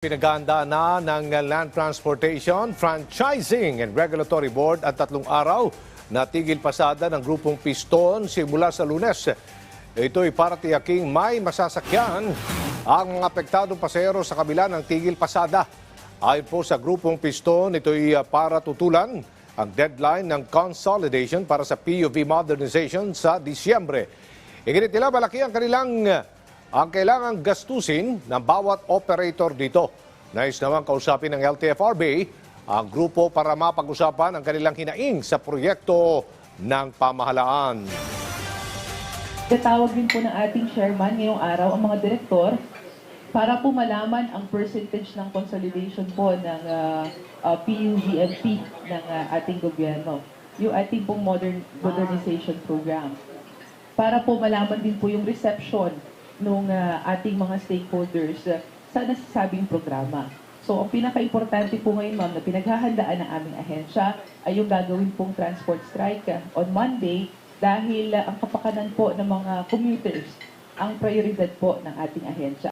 Pinaganda na ng Land Transportation, Franchising and Regulatory Board at tatlong araw na tigil pasada ng grupong Piston simula sa lunes. Ito'y para tiyaking may masasakyan ang mga apektadong pasahero sa kabila ng tigil pasada. Ayon po sa grupong Piston, ito'y uh, para tutulan ang deadline ng consolidation para sa PUV modernization sa Disyembre. Iginit nila malaki ang kanilang ang kailangang gastusin ng bawat operator dito. Nais naman kausapin ng LTFRB ang grupo para mapag-usapan ang kanilang hinaing sa proyekto ng pamahalaan. Tatawag din po ng ating chairman ngayong araw ang mga direktor para po malaman ang percentage ng consolidation po ng uh, uh, PUVMP ng uh, ating gobyerno. Yung ating pong modern, modernization program. Para po malaman din po yung reception ng ating mga stakeholders uh, sa nasasabing programa. So, ang pinaka-importante po ngayon, ma'am, na pinaghahandaan ng aming ahensya ay yung gagawin pong transport strike uh, on Monday dahil uh, ang kapakanan po ng mga commuters ang prioridad po ng ating ahensya.